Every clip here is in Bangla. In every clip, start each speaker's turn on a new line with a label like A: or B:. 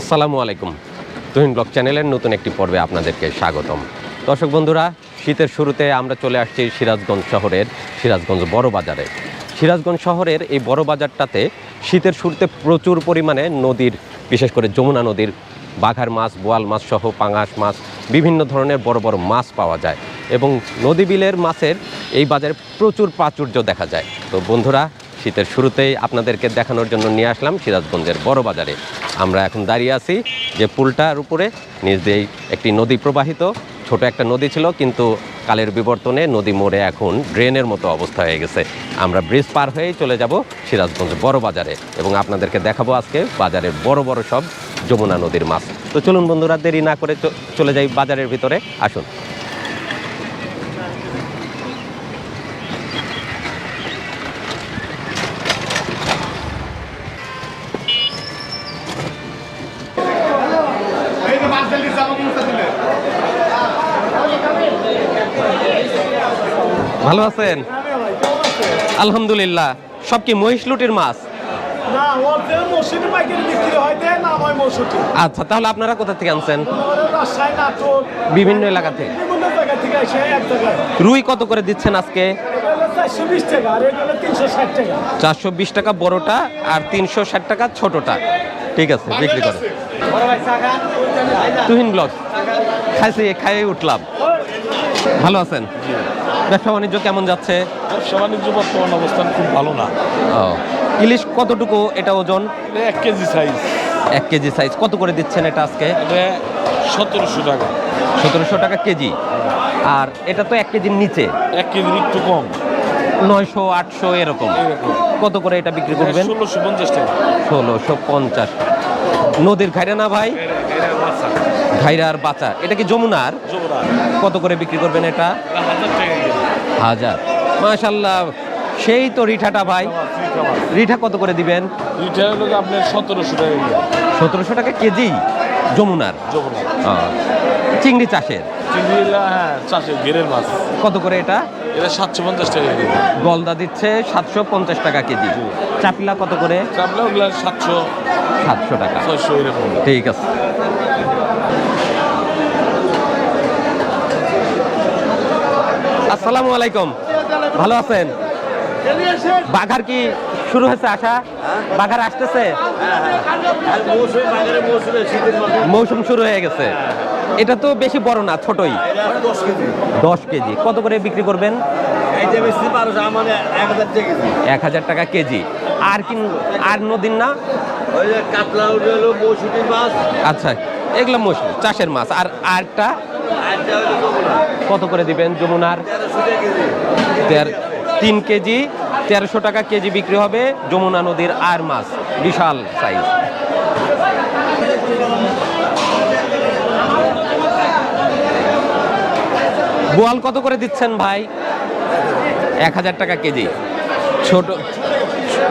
A: আসসালামু আলাইকুম। তুহিন ব্লগ চ্যানেলের নতুন একটি পর্বে আপনাদেরকে স্বাগতম। দর্শক বন্ধুরা, শীতের শুরুতে আমরা চলে আসছি সিরাজগঞ্জ শহরের সিরাজগঞ্জ বড় বাজারে। সিরাজগঞ্জ শহরের এই বড় বাজারটাতে শীতের শুরুতে প্রচুর পরিমাণে নদীর, বিশেষ করে যমুনা নদীর, বাঘার মাছ, বোয়াল মাছ সহ পাঙাশ মাছ, বিভিন্ন ধরনের বড় বড় মাছ পাওয়া যায় এবং নদী বিলের মাছের এই বাজারে প্রচুর প্রাচুর্য দেখা যায়। তো বন্ধুরা, শীতের শুরুতেই আপনাদেরকে দেখানোর জন্য নিয়ে আসলাম সিরাজগঞ্জের বড় বাজারে। আমরা এখন দাঁড়িয়ে আছি যে পুলটার উপরে। নিজ দিয়েই একটি নদী প্রবাহিত। ছোট একটা নদী ছিল, কিন্তু কালের বিবর্তনে নদী মোড়ে এখন ড্রেনের মতো অবস্থা হয়ে গেছে। আমরা ব্রিজ পার হয়েই চলে যাব সিরাজগঞ্জ বড় বাজারে এবং আপনাদেরকে দেখাবো আজকে বাজারের বড় বড় সব যমুনা নদীর মাছ। তো চলুন বন্ধুরা, দেরি না করে চলে যাই বাজারের ভিতরে। আসুন। ভালো আছেন? আলহামদুলিল্লাহ। সব কি মহিষ লুটির মাছ? আচ্ছা তাহলে আপনারা কোথা থেকে আনছেন? বিভিন্ন এলাকা থেকে? রুই কত করে দিচ্ছেন আজকে?
B: চারশো বিশ টাকা
A: বড়টা আর তিনশো ষাট টাকা ছোটটা। ঠিক আছে বিক্রি করে। তুহিন ব্লগ। খাইছি খাইয়ে উঠলাম। ভালো আছেন? ব্যবসা বাণিজ্য কেমন যাচ্ছে?
B: ব্যবসা বাণিজ্য বর্তমান অবস্থান খুব ভালো না।
A: ইলিশ কতটুকু এটা ওজন?
B: এক কেজি সাইজ
A: এক কেজি সাইজ কত করে দিচ্ছেন এটা আজকে?
B: সতেরোশো টাকা।
A: সতেরোশো টাকা কেজি। আর এটা তো এক কেজির নিচে।
B: এক কেজির একটু কম।
A: নয়শো আটশো এরকম।
B: এরকম।
A: কত করে এটা বিক্রি করবেন?
B: ষোলোশো পঞ্চাশ টাকা।
A: ষোলোশো পঞ্চাশ। নদীর ঘাইরা না ভাই? ঘাইরার বাচ্চা। এটা কি যমুনার? কত করে বিক্রি করবেন এটা?
B: হাজার
A: মাশাল্লাহ সেই তো রিঠাটা ভাই। রিঠা কত করে দিবেন?
B: হলো আপনার সতেরোশো টাকা কেজি।
A: সতেরোশো টাকা কেজি? যমুনার? চিংড়ি চাষের?
B: হ্যাঁ
A: কত করে এটা?
B: এটা সাতশো পঞ্চাশ টাকা কেজি।
A: গলদা দিচ্ছে সাতশো পঞ্চাশ টাকা কেজি। চাপলা কত করে?
B: চাপলা ওগুলা সাতশো
A: সাতশো টাকা।
B: ছয়শো এরকম।
A: ঠিক আছে। আসসালামু আলাইকুম। ভালো আছেন? বাঘার কি শুরু হয়েছে আসা বাঘার আসতেছে? মৌসুম শুরু হয়ে গেছে। এটা তো বেশি বড় না ছোটই। দশ কেজি। কত করে বিক্রি করবেন? এক হাজার টাকা কেজি। আর কি আর নদীর না? আচ্ছা এগুলো মৌসুম চাষের মাছ। আর আরটা কত করে দিবেন যমুনার? তিন কেজি, তেরোশো টাকা কেজি বিক্রি হবে যমুনা নদীর আর মাছ, বিশাল সাইজ বোয়াল কত করে দিচ্ছেন ভাই? এক হাজার টাকা কেজি। ছোট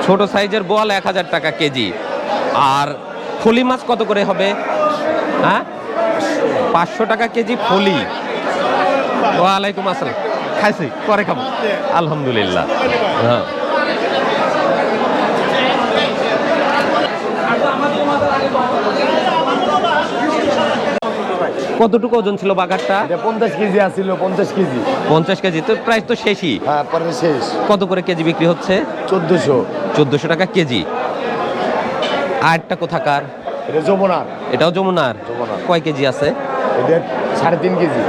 A: ছোট সাইজের বোয়াল এক হাজার টাকা কেজি। আর ফলি মাছ কত করে হবে? হ্যাঁ? পাঁচশো টাকা কেজি ফলি। ওয়ালাইকুম আসসালাম। খাইছি পরে খাব। আলহামদুলিল্লাহ। হ্যাঁ। কতটুকু ওজন ছিল বাঘারটা
C: পঞ্চাশ কেজি আসছিল পঞ্চাশ কেজি।
A: পঞ্চাশ কেজি তো প্রায় তো শেষই।
C: হ্যাঁ শেষ।
A: কত করে কেজি বিক্রি হচ্ছে?
C: চোদ্দশো।
A: চোদ্দোশো টাকা কেজি। আরটা কোথাকার?
C: এটা যমুনা
A: এটাও যমুনার?
C: যমুনার।
A: কয় কেজি আছে?
C: এটা সাড়ে তিন কেজি।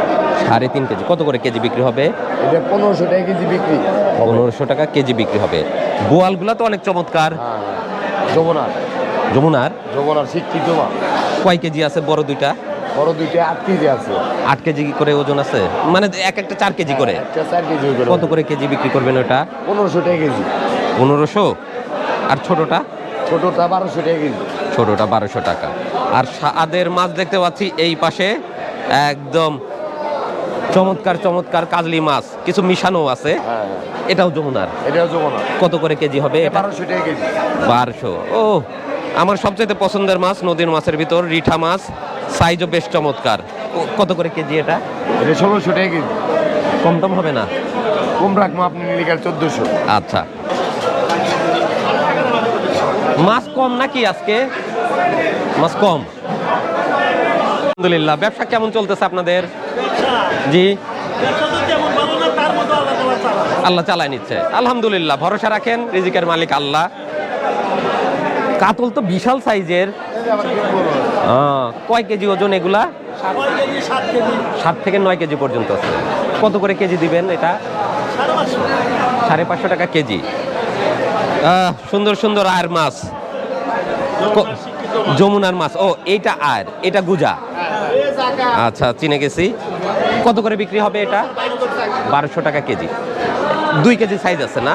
A: সাড়ে তিন কেজি। কত করে কেজি বিক্রি হবে?
C: এটা পনেরোশো টাকা কেজি বিক্রি।
A: পনেরোশো টাকা কেজি বিক্রি হবে। বোয়ালগুলো তো অনেক চমৎকার।
C: হ্যাঁ হ্যাঁ। যমুনার।
A: যমুনার?
C: যমুনার শিক্ষিত
A: কয় কেজি আছে বড় দুইটা?
C: বড় দুইটা আট কেজি আছে।
A: আট কেজি করে ওজন আছে? মানে এক একটা চার কেজি করে।
C: একটা চার কেজি করে।
A: কত করে কেজি বিক্রি করবেন ওটা?
C: পনেরোশো টাকা কেজি।
A: পনেরোশো? আর ছোটটা?
C: ছোটটা বারোশো টাকা কেজি।
A: ছোটটা বারোশো টাকা। আর স্বাদের মাছ দেখতে পাচ্ছি এই পাশে একদম চমৎকার চমৎকার কাজলি মাছ। কিছু মিশানো আছে।
C: হ্যাঁ হ্যাঁ।
A: এটাও যমুনার।
C: এটাও যমুনা
A: কত করে কেজি হবে
C: বারোশো টাকা কেজি।
A: বারোশো। ও আমার সবচেয়ে পছন্দের মাছ নদীর মাছের ভিতর রিঠা মাছ। সাইজও বেশ চমৎকার। কত করে কেজি এটা?
C: এটা ষোলোশো টাকা কেজি।
A: কম টম হবে না?
C: কম রাখব আপনি নিলে গেল চোদ্দশো।
A: আচ্ছা। মাছ কম নাকি আজকে? মাছ কম আলহামদুলিল্লাহ ব্যবসা কেমন চলতেছে আপনাদের? জি। আল্লাহ চালায়। নিচ্ছে। আলহামদুলিল্লাহ ভরসা রাখেন রিজিকের মালিক আল্লাহ। কাতল তো বিশাল সাইজের। আহ, কয় কেজি ওজন এগুলা? সাত থেকে নয় কেজি পর্যন্ত আছে। কত করে কেজি দিবেন এটা? সাড়ে পাঁচশো। টাকা কেজি। সুন্দর সুন্দর আর মাছ। যমুনার মাছ। ও এইটা আর এটা গুজা। আচ্ছা চিনে গেছি। কত করে বিক্রি হবে এটা? বারোশো টাকা কেজি। দুই কেজি সাইজ আছে না?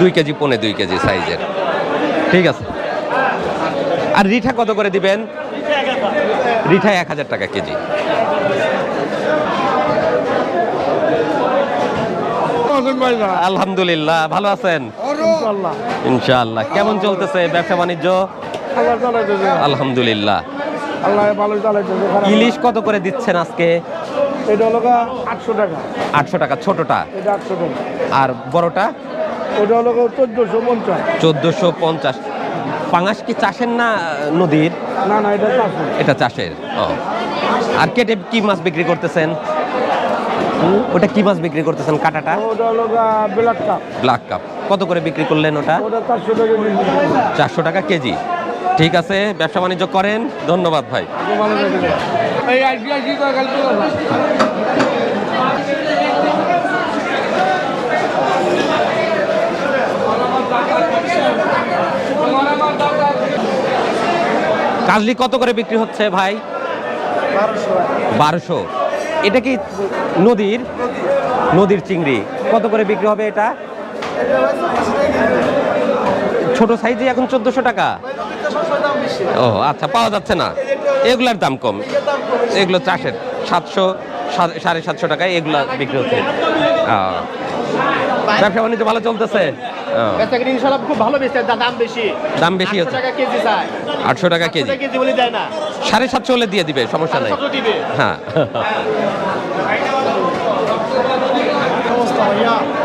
A: দুই কেজি পনে দুই কেজি সাইজের ঠিক আছে। আর রিঠা কত করে দিবেন? রিঠা এক হাজার টাকা কেজি। আলহামদুলিল্লাহ ভালো আছেন? ইনশাআল্লাহ। কেমন চলতেছে ব্যবসা বাণিজ্য? আলহামদুলিল্লাহ। ইলিশ কত করে দিচ্ছেন আজকে?
B: এটা হলো আটশো টাকা।
A: আটশো টাকা ছোটটা?
B: এটা আটশো টাকা।
A: আর বড়টা?
B: ওটা হলো চোদ্দোশো পঞ্চাশ।
A: চোদ্দোশো পঞ্চাশ। পাঙাশ কি চাষের না নদীর?
B: না না এটা চারশো
A: এটা চাষের ও। আর কেটে কি মাছ বিক্রি করতেছেন? ওটা কি মাছ বিক্রি করতেছেন কাটাটা?
B: ওটা হলো ব্ল্যাক কাপ।
A: Black cup. কত করে বিক্রি করলেন ওটা?
B: ওটা চারশো টাকা
A: কেজি। ঠিক আছে ব্যবসা বাণিজ্য করেন। ধন্যবাদ ভাই। কাজলি কত করে বিক্রি হচ্ছে ভাই? বারোশো। এটা কি নদীর? নদীর চিংড়ি। কত করে বিক্রি হবে এটা? ছোট সাইজে এখন চোদ্দশো টাকা? ও আচ্ছা পাওয়া যাচ্ছে না। এগুলার দাম কম। এগুলো চাষের সাতশো সাড়ে সাতশো টাকায় এগুলো বিক্রি হচ্ছে। ব্যবসা বাণিজ্য ভালো চলতেছে?
D: বেচাকেনি ইনশাল্লাহ খুব ভালো দাম বেশি।
A: দাম বেশি
D: 800
A: হচ্ছে
D: টাকা কেজি চাই
A: আটশো টাকা কেজি।
D: কেজি কেজি বলে দেয় না।
A: সাড়ে সাতশো হলে দিয়ে দিবে সমস্যা নাই। হ্যাঁ।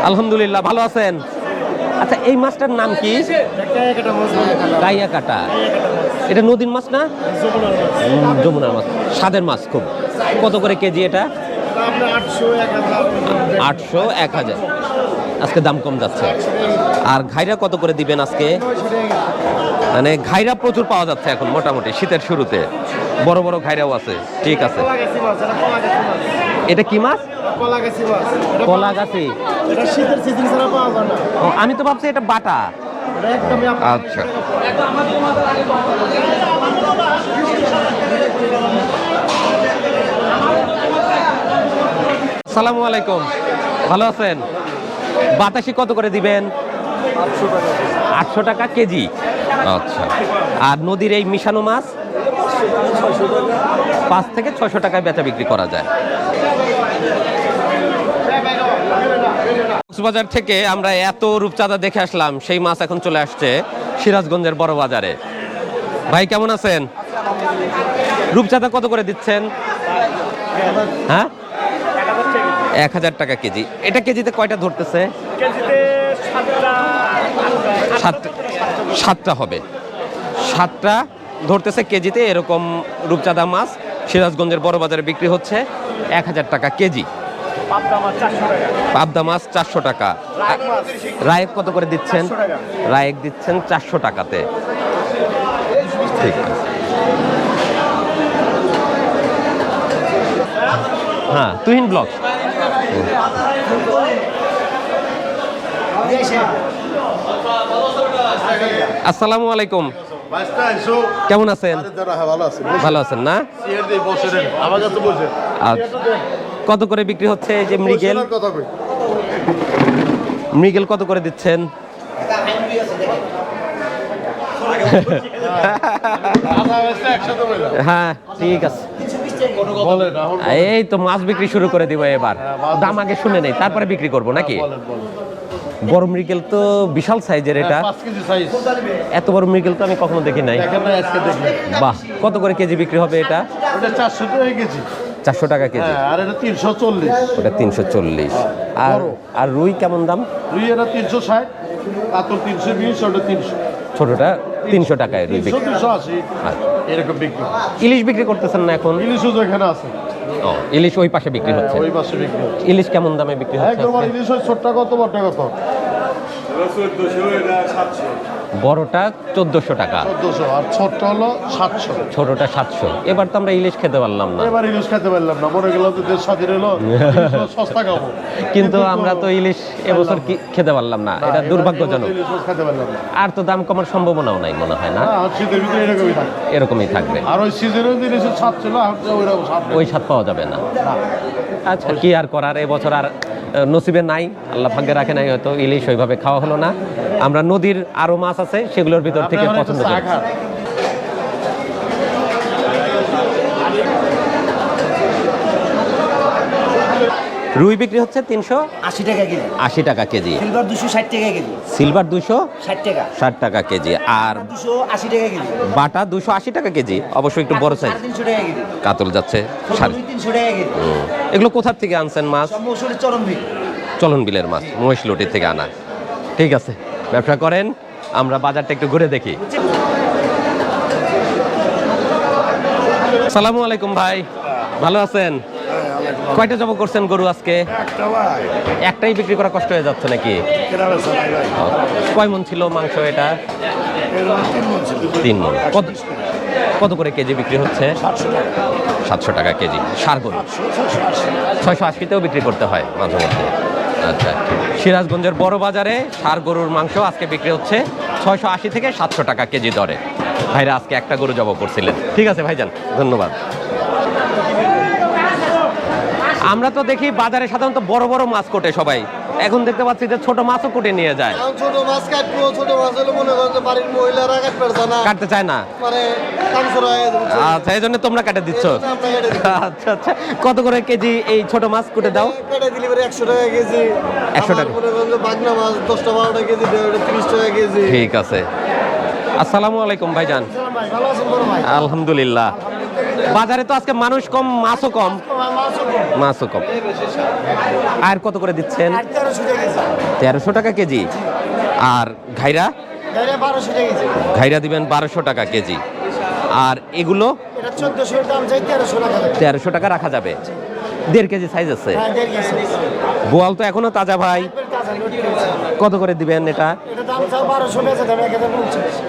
A: আলহামদুলিল্লাহ ভালো আছেন? আচ্ছা এই মাছটার নাম কি? কাটা এটা নদীর মাছ না? যমুনার মাছ। স্বাদের মাছ খুব। কত করে কেজি এটা? আটশো এক হাজার। আজকে দাম কম যাচ্ছে। আর ঘাইরা কত করে দিবেন আজকে? মানে ঘাইরা প্রচুর পাওয়া যাচ্ছে এখন মোটামুটি শীতের শুরুতে। বড় বড় ঘাইরাও আছে। ঠিক আছে। এটা কি মাছ? আমি তো ভাবছি এটা বাটা। আচ্ছা। সালামু আলাইকুম। ভালো আছেন? বাতাসি কত করে দিবেন? আটশো টাকা কেজি। আচ্ছা। আর নদীর এই মিশানো মাছ? পাঁচ থেকে ছশো টাকায় বেচা বিক্রি করা যায়। কক্সবাজার থেকে আমরা এত রূপচাঁদা দেখে আসলাম সেই মাছ এখন চলে আসছে সিরাজগঞ্জের বড় বাজারে। ভাই কেমন আছেন? রূপচাঁদা কত করে দিচ্ছেন? হ্যাঁ? এক হাজার টাকা কেজি। এটা কেজিতে কয়টা ধরতেছে?
B: কেজিতে সাতটা
A: সাতটা হবে। সাতটা ধরতেছে কেজিতে এরকম রূপচাঁদা মাছ। সিরাজগঞ্জের বড় বাজারে বিক্রি হচ্ছে এক হাজার টাকা কেজি।
B: পাবদা মাছ চারশো টাকা।
A: রায়েক কত করে দিচ্ছেন?
B: 400 টাকা।
A: রায়েক দিচ্ছেন চারশো টাকাতে। ঠিক আছে। হ্যাঁ তুহিন ব্লগ। আসসালামু আলাইকুম। কেমন আছেন? ভালো আছেন না? আচ্ছা। কত করে বিক্রি হচ্ছে এই যে মৃগেল? মৃগেল কত করে দিচ্ছেন? হ্যাঁ ঠিক আছে। এই তো মাছ বিক্রি শুরু করে দিব এবার। দাম আগে শুনে নেই তারপরে বিক্রি করব নাকি? বড় মৃগেল তো বিশাল সাইজের এটা। এত বড় মৃগেল তো আমি কখনো দেখি নাই। বাহ কত করে কেজি বিক্রি হবে এটা?
C: চারশো টাকা কেজি।
A: চারশো টাকা কেজি।
C: হ্যাঁ আর এটা তিনশো চল্লিশ।
A: ওটা তিনশো চল্লিশ। আর আর রুই কেমন দাম?
C: রুই এটা তিনশো ষাট কাতল তিনশো বিশ ওটা তিনশো।
A: ছোটটা তিনশো টাকায় রুই বিক্রি। আর
C: এরকম বিক্রি।
A: ইলিশ বিক্রি করতেছেন না এখন?
C: ইলিশ এখানে আছে।
A: ও ইলিশ ওই পাশে বিক্রি
C: হ্যাঁ,
A: হচ্ছে
C: ওই পাশে বিক্রি
A: ইলিশ কেমন দামে বিক্রি হচ্ছে?
C: ইলিশ ওই ছোট্ট কত বড়টা কত?
A: বড়টা চোদ্দশো টাকা।
C: চোদ্দশো আর ছোট্ট হলো সাতশো।
A: ছোটটা সাতশো। এবার তো আমরা ইলিশ খেতে পারলাম না।
C: এবার ইলিশ খেতে পারলাম না। মনে গেল যে দেশ স্বাধীন হলো সস্তা খাব।
A: কিন্তু আমরা তো ইলিশ এবছর খেতে পারলাম না। এটা দুর্ভাগ্যজনক।
C: খেতে পারলাম না।
A: আর তো দাম কমার সম্ভাবনাও নাই মনে হয় না।
C: শীতের ভিতরে এরকমই থাকে।
A: এরকমই থাকবে।
C: আর ওই সিজনের ইলিশের স্বাদ ছিল।
A: ওই স্বাদ পাওয়া যাবে না। আচ্ছা কি আর করার? এবছর আর নসিবে নাই আল্লাহ ভাগ্যে রাখে নাই হয়তো ইলিশ ওইভাবে খাওয়া হলো না। আমরা নদীর আরও মাছ আছে সেগুলোর ভিতর থেকে পছন্দ করি। রুই বিক্রি হচ্ছে তিনশো
E: আশি টাকা কেজি।
A: আশি টাকা কেজি।
E: সিলভার দুশো ষাট টাকা কেজি।
A: সিলভার দুশো
E: ষাট টাকা।
A: ষাট টাকা কেজি। আর
E: দুশো আশি টাকা কেজি।
A: বাটা দুশো আশি টাকা কেজি। অবশ্যই একটু বড় সাইজ
E: তিনশো টাকা কেজি।
A: কাতল যাচ্ছে। সাড়ে
E: তিনশো টাকা কেজি।
A: এগুলো কোথার থেকে আনছেন মাছ?
E: চরম ভিড়
A: চলন বিলের মাছ মহিষলটি থেকে আনা। ঠিক আছে ব্যবসা করেন আমরা বাজারটা একটু ঘুরে দেখি। সালামু আলাইকুম ভাই ভালো আছেন? কয়টা জব করছেন গরু আজকে? একটাই বিক্রি করা কষ্ট হয়ে যাচ্ছে নাকি? কয় মন ছিল মাংস এটা? তিন মন। কত কত করে কেজি বিক্রি হচ্ছে? সাতশো টাকা কেজি। সার গরু? ছয়শো আশিতেও বিক্রি করতে হয় মাঝে মধ্যে। আচ্ছা। সিরাজগঞ্জের বড় বাজারে সার গরুর মাংস আজকে বিক্রি হচ্ছে ছয়শো আশি থেকে সাতশো টাকা কেজি দরে। ভাইরা আজকে একটা গরু জব করছিলেন। ঠিক আছে ভাইজান, ধন্যবাদ। আমরা তো দেখি বাজারে সাধারণত বড় বড় মাছ কোটে সবাই। এখন দেখতে পাচ্ছি যে ছোট মাছও কোটে নিয়ে যায়।
F: ছোট মাছ কাটবো ছোট মাছ হলে মনে করেন যে বাড়ির মহিলারা কাটতে পারছে না।
A: কাটতে চায় না।
F: মানে
A: আচ্ছা এই জন্য তোমরা কাটে দিচ্ছ। আচ্ছা আচ্ছা। কত করে কেজি এই ছোট মাছ কুটে দাও?
F: কেটে দিলে পরে একশো টাকা কেজি।
A: 100 টাকা।
F: মনে করেন যে বাগনা মাছ দশটা বারোটা কেজি দেয় ওটা তিরিশ টাকা কেজি।
A: ঠিক আছে। আসসালামু আলাইকুম ভাইজান। আলহামদুলিল্লাহ। বাজারে তো আজকে মানুষ কম মাছও কম। মাছও কম। আর কত করে দিচ্ছেন?
B: তেরোশো টাকা কেজি।
A: আর ঘাইরা? ঘাইরা দিবেন বারোশো টাকা কেজি। আর এগুলো?
B: তেরোশো টাকা
A: রাখা যাবে। দেড় কেজি সাইজ আছে।
B: হ্যাঁ
A: বোয়াল তো এখনও তাজা ভাই। কত করে দিবেন এটা?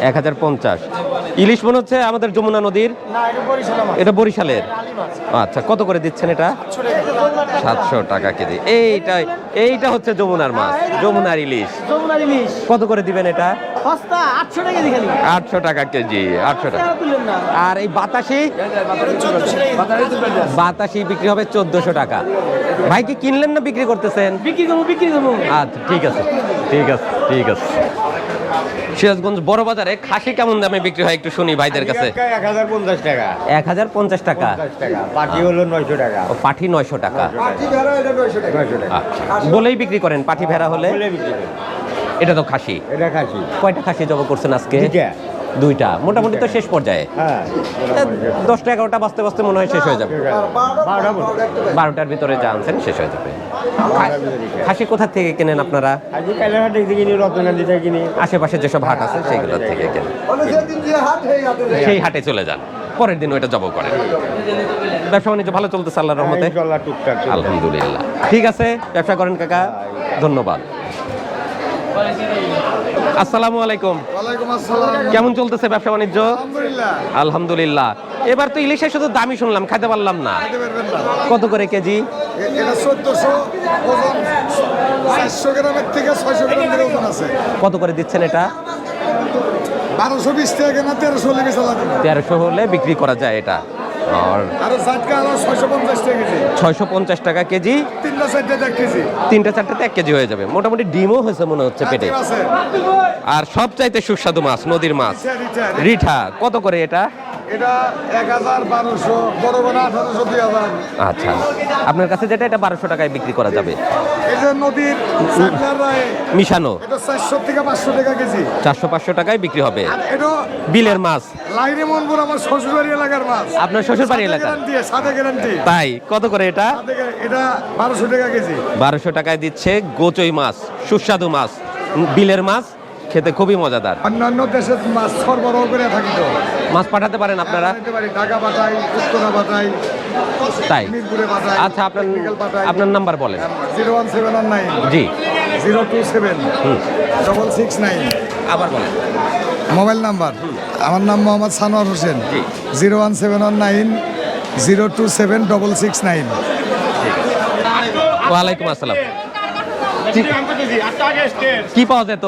B: এক হাজার পঞ্চাশ।
A: ইলিশ মনে হচ্ছে আমাদের যমুনা নদীর
B: এটা বরিশাল মাছ
A: এটা বরিশালের? আচ্ছা কত করে দিচ্ছেন এটা? সাতশো টাকা। কেজি। এইটা এইটা হচ্ছে যমুনার মাছ যমুনার ইলিশ।
B: ইলিশ।
A: কত করে দিবেন এটা?
B: আটশো টাকা কেজি
A: আটশো টাকা আর এই বাতাসি? বাতাসি বিক্রি হবে চোদ্দশো টাকা। ভাই কি কিনলেন না বিক্রি করতেছেন?
B: বিক্রি করব বিক্রি করব।
A: আচ্ছা ঠিক আছে ঠিক আছে ঠিক আছে। সিরাজগঞ্জ বড় বাজারে খাসি কেমন দামে বিক্রি হয় একটু শুনি ভাইদের কাছে?
G: এক হাজার পঞ্চাশ টাকা।
A: পাঠি হাজার পঞ্চাশ টাকা?
G: টাকা। হলো নয়শো টাকা।
A: পাঠি নয়শো টাকা। আচ্ছা বলেই বিক্রি করেন পাঠি ভেড়া হলে?
G: বিক্রি
A: এটা তো খাসি।
G: এটা খাসি।
A: কয়টা খাসি জব করছেন আজকে?
G: দুইটা।
A: মোটামুটি তো শেষ পর্যায়ে।
G: হ্যাঁ
A: দশটা এগারোটা বাঁচতে বাঁচতে মনে হয় শেষ হয়ে যাবে। বারোটার ভিতরে যা আনছেন শেষ হয়ে যাবে। খাসি কোথা থেকে কেনেন আপনারা? আশেপাশে যেসব হাট আছে সেইগুলো থেকে কেনেন। সেই হাটে চলে যান। পরের দিন ওইটা জব করেন। ব্যবসা বাণিজ্য ভালো চলতেছে আল্লাহর রহমতে?
G: চল্লা টুকটাক চলে।
A: আলহামদুলিল্লাহ। ঠিক আছে ব্যবসা করেন কাকা। ধন্যবাদ। আসসালামু আলাইকুম। কেমন চলতেছে ব্যবসা বাণিজ্য?
F: আলহামদুলিল্লাহ।
A: এবার তো ইলিশের শুধু দামি শুনলাম খাইতে পারলাম না। কত করে কেজি? কত করে দিচ্ছেন এটা?
F: বারোশো বিশ টাকা না। তেরোশো
A: হলে বিক্রি করা যায় এটা। আর
F: ছয়শো পঞ্চাশ টাকা কেজি। তিনটা
A: চারটাতে এক কেজি। হয়ে যাবে। মোটামুটি ডিমও হয়েছে মনে হচ্ছে পেটে। আর সব চাইতে সুস্বাদু মাছ নদীর মাছ।
F: রিঠা
A: কত করে এটা?
F: এটা এক হাজার বারোশো বড় বড় আঠারোশো দুই হাজার।
A: আচ্ছা। আপনার কাছে যেটা এটা বারোশো টাকায় বিক্রি করা যাবে।
F: এই যে নদীর
A: মিশানো।
F: এটা চারশো থেকে পাঁচশো টাকা কেজি।
A: চারশো পাঁচশো টাকায় বিক্রি হবে।
F: এটা
A: বিলের মাছ।
F: লাইনে মনপুর আমার শ্বশুরবাড়ি এলাকার মাছ।
A: আপনার শ্বশুরবাড়ি এলাকা
F: সাথে গ্যারান্টি
A: তাই? কত করে এটা?
F: এটা বারোশো টাকা কেজি।
A: বারোশো টাকায় দিচ্ছে গোচই মাছ সুস্বাদু মাছ বিলের মাছ খেতে খুবই মজাদার।
F: অন্যান্য দেশে মাছ সরবরাহ করে থাকি তো।
A: মাছ পাঠাতে পারেন আপনারা?
F: ঢাকা পাঠাই উত্তরা পাঠাই
A: তাই? আচ্ছা আপনার আপনার নাম্বার বলেন।
F: Zero one seven one nine.
A: জি।
F: Zero two seven. Double six nine.
A: আবার বলেন।
F: Mobile number. আমার নাম Mohammad Sanowar Hossain. Zero one seven one nine zero two seven double six nine.
A: ওয়ালাইকুম আসসালাম। কি পাওয়া যেত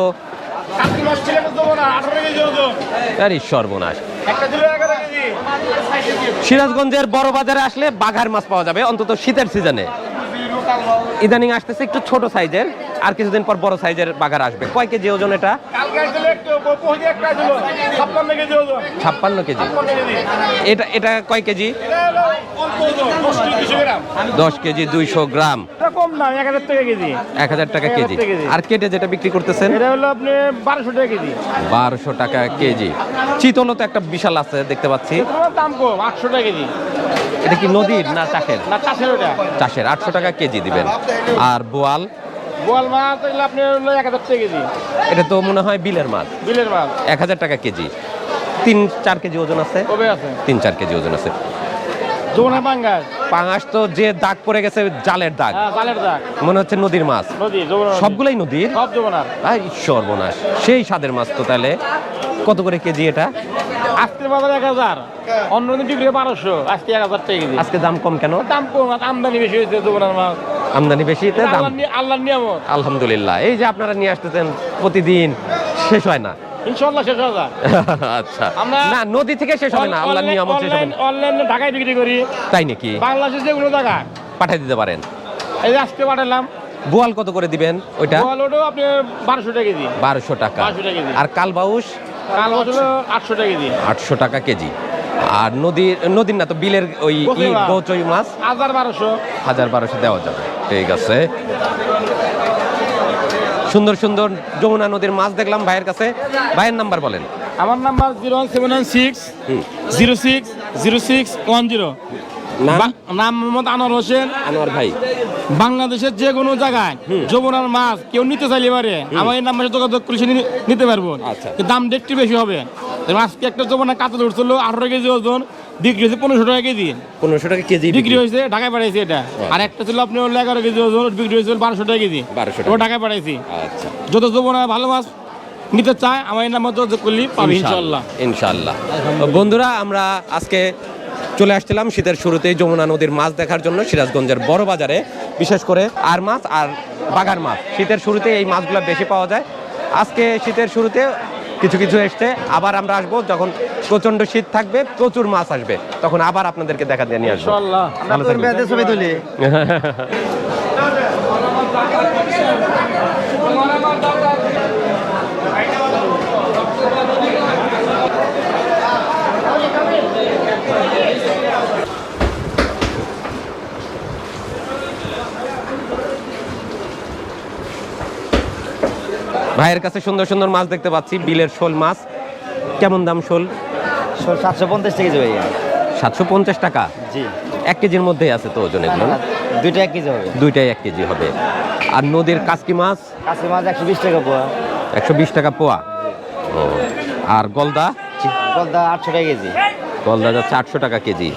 A: আরে সর্বনাশ। সিরাজগঞ্জের বড় বাজারে আসলে বাঘার মাছ পাওয়া যাবে অন্তত শীতের সিজনে ইদানিং আসতেছে একটু ছোট সাইজের আর কিছুদিন পর বড় সাইজের বাঘার আসবে। কয় কেজি ওজন এটা?
B: ছাপ্পান্ন কেজি
A: এটা এটা কয় কেজি?
B: দশ কেজি
A: দুইশো গ্রাম।
B: এক হাজার টাকা কেজি।
A: এক হাজার টাকা কেজি।
B: 1000 টাকা কেজি।
A: আর কেটে যেটা বিক্রি করতেছেন?
B: এটা হলো আপনি বারোশো টাকা কেজি।
A: বারোশো টাকা কেজি। চিতলও তো একটা বিশাল আছে দেখতে পাচ্ছি।
B: দাম কম আটশো টাকা কেজি।
A: এটা কি নদীর না চাষের?
B: চাষের
A: আটশো টাকা কেজি। দিবেন। আর বোয়াল?
B: বোয়াল মাছ আপনি এক হাজার টাকা কেজি।
A: এটা তো মনে হয় বিলের মাছ।
B: বিলের মাছ।
A: এক হাজার টাকা কেজি। তিন চার কেজি ওজন আছে? তিন চার কেজি ওজন আছে। পাঙাশ তো যে দাগ পড়ে গেছে জালের দাগ।
B: হ্যাঁ দাগ।
A: মনে হচ্ছে নদীর মাছ। সবগুলাই নদীর? সর্বনাশ। সেই স্বাদের মাছ তো তাহলে। কত করে কেজি এটা?
B: আজকের বাজার এক হাজার। অন্য দিন বিক্রি বারোশো। আজকে এক হাজার টাকা
A: আজকে দাম কম কেন?
B: দাম কম আমদানি বেশি হয়েছে যমুনার মাছ।
A: আমদানি বেশি দাম।
B: আল্লাহর নিয়ামত।
A: আলহামদুলিল্লাহ এই যে আপনারা নিয়ে আসতেছেন প্রতিদিন শেষ হয় না।
B: শেষ হয়ে
A: আচ্ছা।
B: আমরা-
A: না নদী থেকে শেষ হবে না আল্লাহ নিয়ামত শেষ হবে
B: অনলাইনে ঢাকায় বিক্রি করি।
A: তাই নাকি?
B: বাংলাদেশে যেগুলো টাকা
A: পাঠিয়ে দিতে পারেন।
B: এই যে আজকে পাঠালাম।
A: বোয়াল কত করে দিবেন ওইটা?
B: আপনি টাকা কেজি।
A: টাকা।
B: 1200 টাকা
A: আর কালবাউস
B: আটশো টাকা কেজি।
A: আটশো টাকা কেজি। আর নদীর নদীর না তো বিলের ওই।
B: গৌচই মাছ? হাজার বারোশো।
A: হাজার বারোশো দেওয়া যাবে। ঠিক আছে। সুন্দর সুন্দর যমুনা নদীর মাছ দেখলাম ভাইয়ের কাছে। ভাইয়ের নাম্বার বলেন।
B: আমার number zero one seven one six zero six zero six one zero.
A: নাম?
B: মোহাম্মদ আনোয়ার হোসেন।
A: আনোয়ার ভাই।
B: বাংলাদেশের যে কোনো জায়গায় যমুনার মাছ কেউ নিতে চাইলে পারে। আমার এই নাম্বারে যোগাযোগ করে সে নিতে পারব।
A: আচ্ছা।
B: দাম একটু বেশি হবে। আজকে একটা যমুনা কাতল উঠছিল আঠারো কেজি ওজন বিক্রি হয়েছে পনেরোশো টাকা কেজি।
A: পনেরোশো টাকা কেজি
B: বিক্রি। হয়েছে ঢাকায় পাঠাইছি এটা। আর একটা ছিল আপনি হলো এগারো কেজি ওজন বিক্রি হয়েছিল বারোশো টাকা কেজি।
A: 1200 টাকা।
B: ঢাকায় পাঠাইছি।
A: আচ্ছা।
B: যত যমুনা ভালো মাছ নিতে চায় আমার নাম্বার যোগাযোগ করলে পাবে ইনশাল্লাহ
A: ইনশাল্লাহ। বন্ধুরা আমরা আজকে চলে আসছিলাম শীতের শুরুতেই যমুনা নদীর মাছ দেখার জন্য সিরাজগঞ্জের বড় বাজারে। বিশেষ করে আর মাছ আর বাগার মাছ। শীতের শুরুতে এই মাছগুলো বেশি পাওয়া যায়। আজকে শীতের শুরুতে কিছু কিছু এসছে আবার আমরা আসব যখন প্রচণ্ড শীত থাকবে প্রচুর মাছ আসবে। তখন আবার আপনাদেরকে দেখা দিয়ে নিয়ে আসব। ভালো থাকবেন। ভাইয়ের কাছে সুন্দর সুন্দর মাছ দেখতে পাচ্ছি বিলের শোল মাছ। কেমন দাম শোল?
E: শোল সাতশো পঞ্চাশ টাকা যাবে
A: সাতশো পঞ্চাশ টাকা?
E: জি।
A: এক কেজির মধ্যেই আছে তো ওজন এগুলো?
E: দুইটা এক কেজি হবে।
A: দুইটাই এক কেজি হবে। আর নদীর কাসকি মাছ?
E: কাছে মাছ একশো বিশ টাকা পোয়া।
A: একশো বিশ টাকা পোয়া? আর গলদা?
E: গলদা আটশো টাকা কেজি।
A: গলদা যাচ্ছে আটশো টাকা কেজি।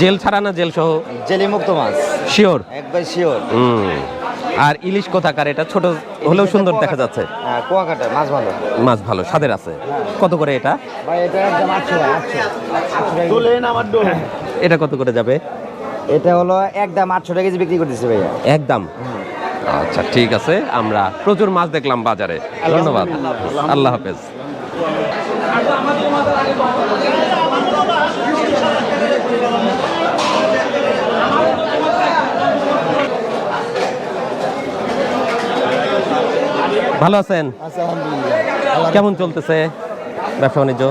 A: জেল ছাড়া না জেল সহ
E: জেলি মুক্ত মাছ।
A: শিওর?
E: একবার শিওর।
A: হুম। আর ইলিশ কোথাকার? এটা ছোট হলেও সুন্দর দেখা যাচ্ছে।
E: হ্যাঁ কুয়াকাটা মাছ ভালো।
A: মাছ ভালো স্বাদের আছে। কত করে এটা।
E: এটা
A: কত করে যাবে?
E: এটা হলো একদম আটশো টাকা কেজি বিক্রি করতেছে ভাইয়া।
A: একদম। আচ্ছা ঠিক আছে। আমরা প্রচুর মাছ দেখলাম বাজারে। ধন্যবাদ। আল্লাহ হাফেজ। ভালো আছেন? কেমন চলতেছে ব্যবসা বাণিজ্য?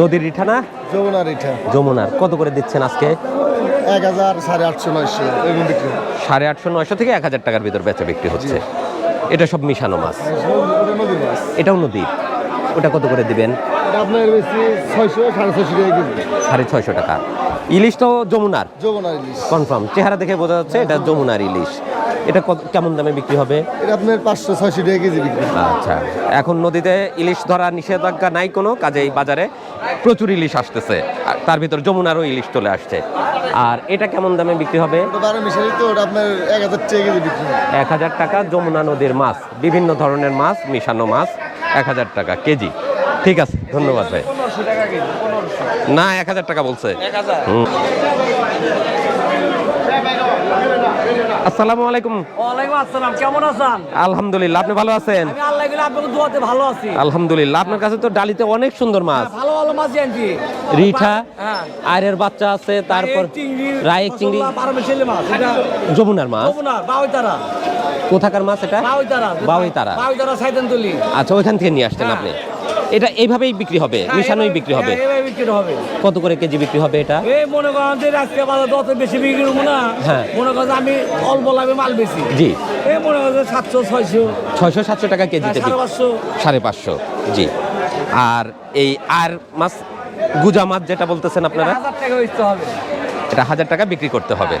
A: নদীর রিঠা না?
F: যমুনার এটা
A: যমুনার। কত করে দিচ্ছেন আজকে?
F: এক হাজার সাড়ে আটশো নয়শো
A: সাড়ে আটশো নয়শো থেকে এক হাজার টাকার ভিতর বেচা বিক্রি হচ্ছে। এটা সব মিশানো মাছ?
F: নদীর
A: এটাও নদী? ওটা কত করে দিবেন?
F: আপনার বেশি ছয়শো সাড়ে ছয়শো টাকা।
A: ইলিশ তো যমুনার?
F: যমুনার ইলিশ।
A: কনফার্ম। চেহারা দেখে বোঝা যাচ্ছে এটা যমুনার ইলিশ। এটা কত কেমন দামে বিক্রি হবে?
C: এটা আপনার পাঁচশো ছয়শো টাকা কেজি বিক্রি।
A: আচ্ছা এখন নদীতে ইলিশ ধরা নিষেধাজ্ঞা নাই কোনো কাজেই বাজারে প্রচুর ইলিশ আসতেছে। আর তার ভিতর যমুনারও ইলিশ চলে আসছে। আর এটা কেমন দামে বিক্রি হবে?
C: বারো মিশালি তো ওটা আপনার এক হাজার টাকা কেজি বিক্রি
A: এক হাজার টাকা যমুনা নদীর মাছ বিভিন্ন ধরনের মাছ মিশানো মাছ এক হাজার টাকা কেজি। ঠিক আছে ধন্যবাদ ভাই। না এক হাজার টাকা বলছে। হুম। আসসালামু আলাইকুম।
E: ওয়ালাইকুম আসসালাম কেমন আছেন?
A: আলহামদুলিল্লাহ আপনি ভালো আছেন?
E: আমি আল্লাহ গেলে আপনাকে দোয়াতে ভালো আছি।
A: আলহামদুলিল্লাহ আপনার কাছে তো ডালিতে অনেক সুন্দর মাছ।
E: ভালো ভালো মাছ
A: রিঠা
E: হ্যাঁ।
A: বাচ্চা আছে তারপর রায়েক চিংড়ি।
E: মাছ
A: যমুনার
E: বাউই
A: কোথাকার মাছ এটা?
E: বাউই তারা
A: বাউই তারা
E: বাউই তারা সাইতেন তুলি
A: আচ্ছা ওইখান থেকে নিয়ে আসছেন আপনি। এটা এইভাবেই বিক্রি হবে মিশানোই বিক্রি হবে।
E: হ্যাঁ, এভাবে বিক্রি হবে।
A: কত করে কেজি বিক্রি হবে এটা?
E: এই মনে করেন যে আজকে বাজার যত বেশি বিক্রি করব না।
A: হ্যাঁ।
E: মনে করেন আমি অল্প লাভে মাল বেশি
A: জি।
E: এই মনে করেন সাতশো ছয়শো।
A: ছয়শো সাতশো টাকা কেজিতে
E: সাড়ে পাঁচশো।
A: সাড়ে পাঁচশো জি। আর এই আর মাছ গুজা মাছ যেটা বলতেছেন আপনারা এটা হাজার টাকা বিক্রি করতে হবে।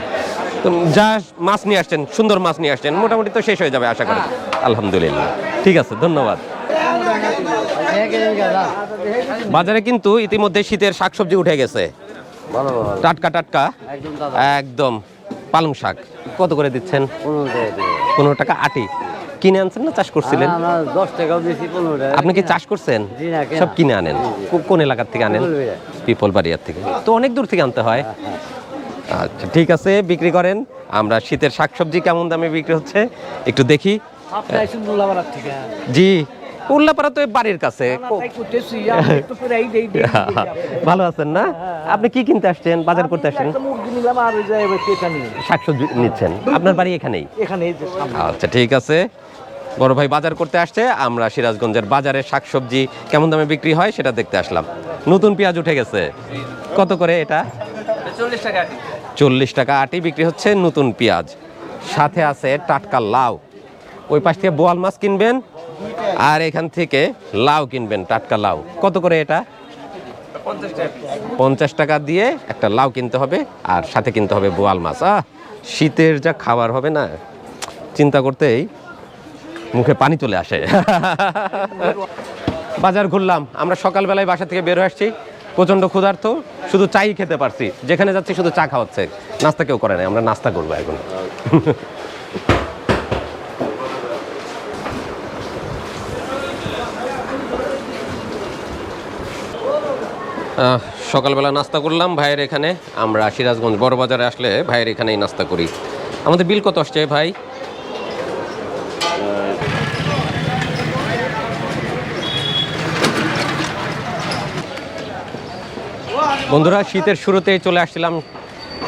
A: তো যা মাছ নিয়ে আসছেন সুন্দর মাছ নিয়ে আসছেন মোটামুটি তো শেষ হয়ে যাবে আশা করি। আলহামদুলিল্লাহ। ঠিক আছে ধন্যবাদ। বাজারে কিন্তু ইতিমধ্যে শীতের শাকসবজি উঠে গেছে। টাটকা টাটকা। একদম পালং শাক। কত করে দিচ্ছেন? পনেরো টাকা আটি। কিনে আনছেন না চাষ করছিলেন? আপনি কি চাষ করছেন। সব কিনে আনেন? কোন এলাকার থেকে আনেন? পিপল বাড়িয়ার থেকে। তো অনেক দূর থেকে আনতে হয়। আচ্ছা ঠিক আছে বিক্রি করেন। আমরা শীতের শাকসবজি কেমন দামে বিক্রি হচ্ছে? একটু দেখি। জি। উল্লাপাড়া তো বাড়ির কাছে। ভালো আছেন না? আপনি কি কিনতে আসছেন? বাজার করতে আসছেন? শাকসবজি নিচ্ছেন। আপনার বাড়ি এখানেই। আচ্ছা ঠিক আছে। বড় ভাই বাজার করতে আসছে আমরা সিরাজগঞ্জের বাজারে শাকসবজি কেমন দামে বিক্রি হয় সেটা দেখতে আসলাম। নতুন পেঁয়াজ উঠে গেছে। কত করে এটা? চল্লিশ টাকা আটি বিক্রি হচ্ছে নতুন পেঁয়াজ। সাথে আছে টাটকা লাউ। ওই পাশ থেকে বোয়াল মাছ কিনবেন আর এখান থেকে লাউ কিনবেন, টাটকা লাউ। কত করে এটা? পঞ্চাশ টাকা। দিয়ে একটা লাউ কিনতে হবে, আর সাথে কিনতে হবে বোয়াল মাছ। আহ, শীতের যা খাবার হবে না, চিন্তা করতেই মুখে পানি চলে আসে। বাজার ঘুরলাম, আমরা সকালবেলায় বাসা থেকে বের আসছি, প্রচণ্ড ক্ষুধার্ত, শুধু চাই খেতে পারছি, যেখানে যাচ্ছি শুধু চা খাওয়াচ্ছে। নাস্তা কেউ করে নাই, আমরা নাস্তা করব এখন। সকালবেলা নাস্তা করলাম ভাইয়ের এখানে। আমরা সিরাজগঞ্জ বড় বাজারে আসলে ভাইয়ের এখানেই নাস্তা করি। আমাদের বিল কত আসছে ভাই? বন্ধুরা, শীতের শুরুতেই চলে আসছিলাম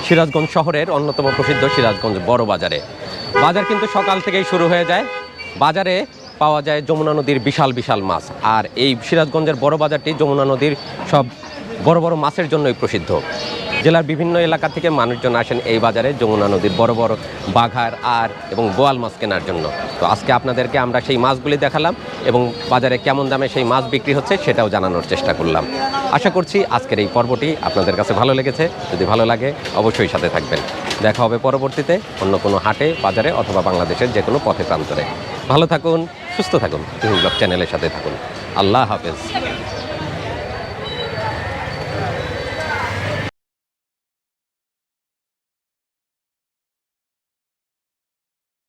A: সিরাজগঞ্জ শহরের অন্যতম প্রসিদ্ধ সিরাজগঞ্জ বড় বাজারে বাজার কিন্তু সকাল থেকেই শুরু হয়ে যায়। বাজারে পাওয়া যায় যমুনা নদীর বিশাল বিশাল মাছ। আর এই সিরাজগঞ্জের বড় বাজারটি যমুনা নদীর সব বড় বড় মাছের জন্যই প্রসিদ্ধ। জেলার বিভিন্ন এলাকা থেকে মানুষজন আসেন এই বাজারে যমুনা নদীর বড় বড় বাঘার আর এবং বোয়াল মাছ কেনার জন্য। তো আজকে আপনাদেরকে আমরা সেই মাছগুলি দেখালাম এবং বাজারে কেমন দামে সেই মাছ বিক্রি হচ্ছে সেটাও জানানোর চেষ্টা করলাম। আশা করছি আজকের এই পর্বটি আপনাদের কাছে ভালো লেগেছে। যদি ভালো লাগে, অবশ্যই সাথে থাকবেন। দেখা হবে পরবর্তীতে অন্য কোনো হাটে, বাজারে অথবা বাংলাদেশের যে কোনো পথে প্রান্তরে। ভালো থাকুন, সুস্থ থাকুন। ব্লগ চ্যানেলের সাথে থাকুন। আল্লাহ হাফেজ।